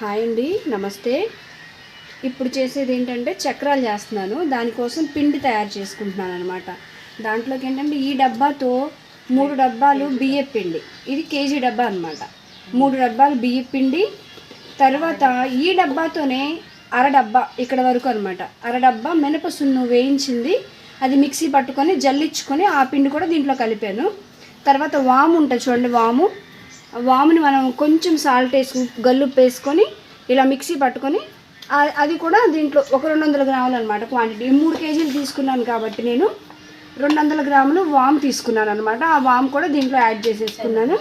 Hi అండి నమస్తే. ఇప్పుడు చేసేది ఏంటంటే చక్రాలు చేస్తున్నాను. దానికోసం పిండి తయారు చేసుకుంటున్నాను అనమాట దాంట్లోకి ఏంటంటే ఈ డబ్బాతో మూడు డబ్బాలు బియ్య పిండి. ఇది కేజీ డబ్బా అనమాట మూడు డబ్బాలు బియ్య పిండి. తర్వాత ఈ డబ్బాతోనే అర డబ్బా ఇక్కడ వరకు అనమాట అర డబ్బా మినప సున్ను వేయించింది. అది మిక్సీ పట్టుకొని జల్లించుకొని ఆ పిండి కూడా దీంట్లో కలిపాను. తర్వాత వాము ఉంటుంది చూడండి వాము. వాముని మనం కొంచెం సాల్ట్ వేసుకుని గల్లుప్పు వేసుకొని ఇలా మిక్సీ పట్టుకొని అది కూడా దీంట్లో ఒక రెండు వందల గ్రాములు అనమాట క్వాంటిటీ మూడు కేజీలు తీసుకున్నాను కాబట్టి నేను రెండు వందల గ్రాములు వామ్ తీసుకున్నాను అనమాట ఆ వామ్ కూడా దీంట్లో యాడ్ చేసేసుకున్నాను.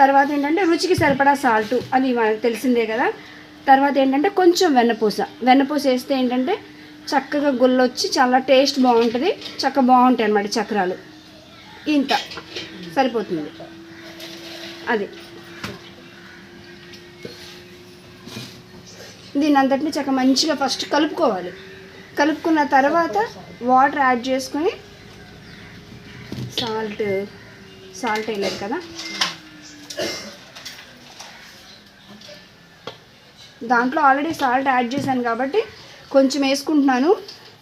తర్వాత ఏంటంటే రుచికి సరిపడా సాల్ట్ అది మనకు తెలిసిందే కదా. తర్వాత ఏంటంటే కొంచెం వెన్నపూస. వెన్నపూస వేస్తే ఏంటంటే చక్కగా గుళ్ళొచ్చి చాలా టేస్ట్ బాగుంటుంది. చక్క బాగుంటాయి అనమాట చక్రాలు. ఇంత. సరిపోతుంది. అది. దీని అంతటిని చక్క మంచిగా ఫస్ట్ కలుపుకోవాలి. కలుపుకున్న తర్వాత వాటర్ యాడ్ చేసుకొని సాల్ట్ సాల్ట్ వేయలేదు కదా. దాంట్లో ఆల్రెడీ సాల్ట్ యాడ్ చేశాను కాబట్టి కొంచెం వేసుకుంటున్నాను.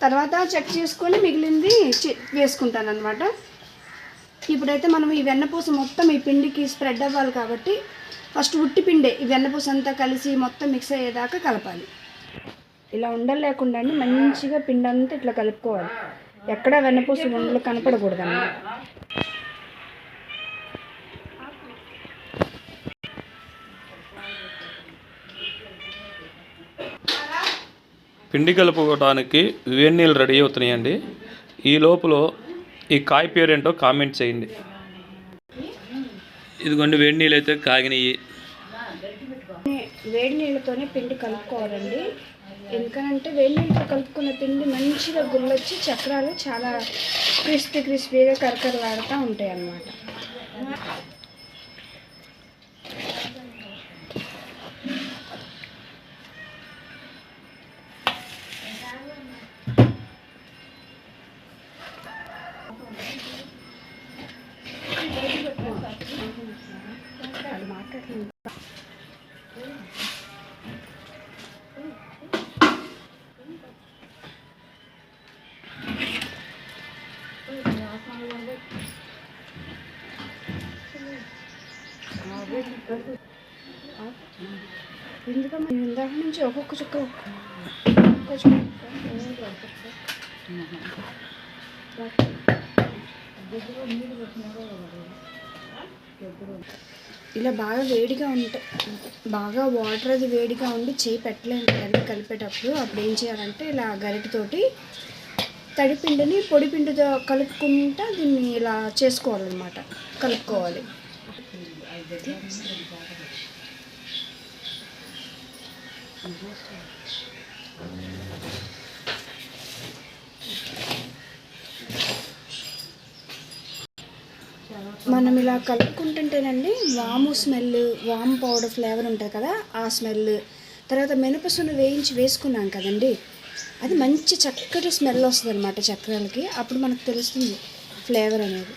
తర్వాత చెక్ చేసుకొని మిగిలింది వేసుకుంటాను అనమాట ఇప్పుడైతే మనం ఈ వెన్నపూస మొత్తం ఈ పిండికి స్ప్రెడ్ అవ్వాలి కాబట్టి ఫస్ట్ ఉట్టి పిండే ఈ వెన్నపూస అంతా కలిసి మొత్తం మిక్స్ అయ్యేదాకా కలపాలి. ఇలా ఉండలు లేకుండా అండి మంచిగా పిండి అంతా ఇట్లా కలుపుకోవాలి. ఎక్కడ వెన్నపూస ఉండలు కనపడకూడదు పిండి కలుపుకోవడానికి వేడి నీళ్ళు రెడీ అవుతున్నాయండి. ఈ లోపల ఈ కాయ పేరు ఏంటో కామెంట్ చేయండి. ఇదిగోండి వేడి నీళ్ళు అయితే కాగినాయి వేడి నీళ్ళతోనే పిండి కలుపుకోవాలండి. ఎందుకనంటే వేడి నీళ్ళతో కలుపుకున్న పిండి మంచిగా గుల్లొచ్చి చక్రాలు చాలా క్రిస్పీ క్రిస్పీగా కరకరలాడుతూ ఉంటాయి అన్నమాట ఎందుకమ్మా ఇందాక నుంచి ఒక్కొక్క చుక్క ఒక్కొక్క చుక్క ఇలా బాగా వేడిగా ఉంటే బాగా వాటర్ అది వేడిగా ఉండి చేయి పెట్టలేము కలిపేటప్పుడు అప్పుడు ఏం చేయాలంటే ఇలా గరిటతోటి తడిపిండిని పొడిపిండితో కలుపుకుంటా దీన్ని ఇలా చేసుకోవాలన్నమాట. కలుపుకోవాలి. మనం ఇలా కలుపుకుంటుంటేనండి వాము స్మెల్ వామ్ పౌడర్ ఫ్లేవర్ ఉంటుంది కదా ఆ స్మెల్. తర్వాత మినపసును వేయించి వేసుకున్నాం కదండి. అది మంచి చక్కటి స్మెల్ వస్తుంది అనమాట చక్రాలకి. అప్పుడు మనకు తెలుస్తుంది ఫ్లేవర్ అనేది.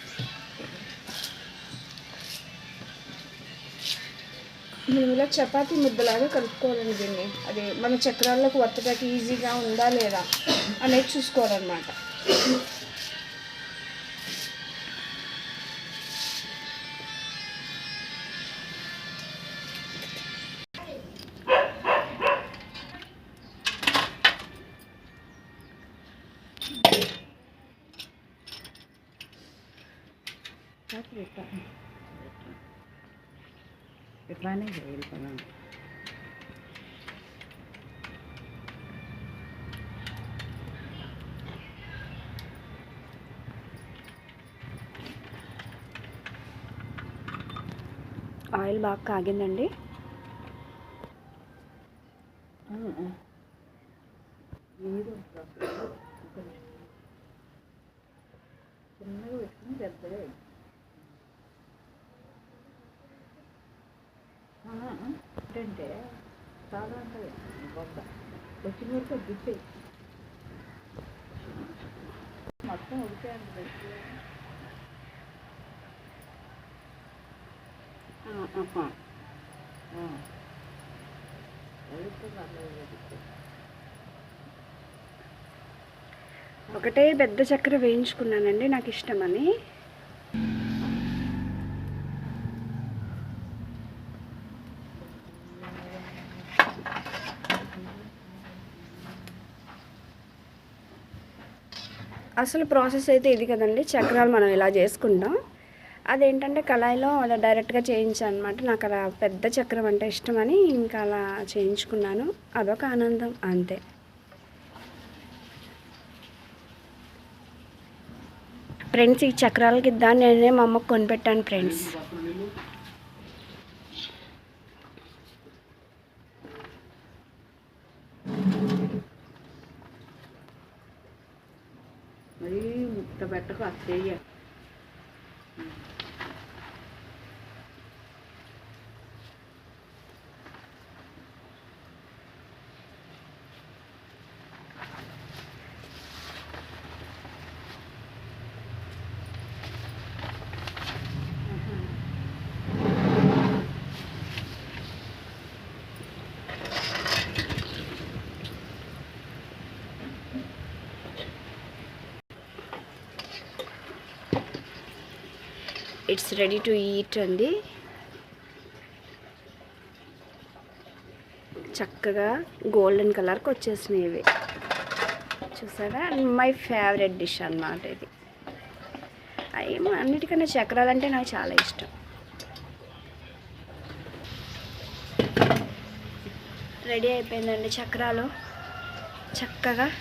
మనం ఇలా చపాతి ముద్దలాగా కలుపుకోవాలండి దీన్ని. అది మన చక్రాలకు వత్తడానికి ఈజీగా ఉందా లేదా అనేది చూసుకోవాలన్నమాట. ఇట్లానే వెళ్ళిపోదాం. ఆయిల్ బాగా కాగిందండి. చిన్నగా పెట్టుకుని పెద్దగా వేయి. ఆ, ఏంటంటే చాలా ఉంటుంది బొబ్బ వచ్చిన వరకు దిప్పేయి మొత్తం. ఆ. ఒకటే పెద్ద చక్కెర వేయించుకున్నానండి నాకు ఇష్టమని. అసలు ప్రాసెస్ అయితే ఇది కదండి. చక్రాలు మనం ఇలా చేసుకుంటాం. అదేంటంటే కళాయిలో అలా డైరెక్ట్గా చేయించాను అనమాట నాకు అలా పెద్ద చక్రం అంటే ఇష్టమని ఇంకా అలా చేయించుకున్నాను. అదొక ఆనందం అంతే. ఫ్రెండ్స్ ఈ చక్రాలకి దాన్ని నేనే మా అమ్మకు కొనిపెట్టాను ఫ్రెండ్స్. बैटर खाते ही है। ఇట్స్ రెడీ టు ఈట్ అండి. చక్కగా గోల్డెన్ కలర్కి వచ్చేసినాయి ఇవి. చూసారా? మై ఫేవరెట్ డిష్ అన్నమాట ఇది. ఏమో అన్నిటికన్నా చక్రాలు అంటే నాకు చాలా ఇష్టం. రెడీ అయిపోయిందండి చక్రాలు. చక్కగా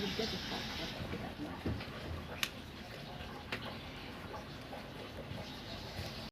する人とか、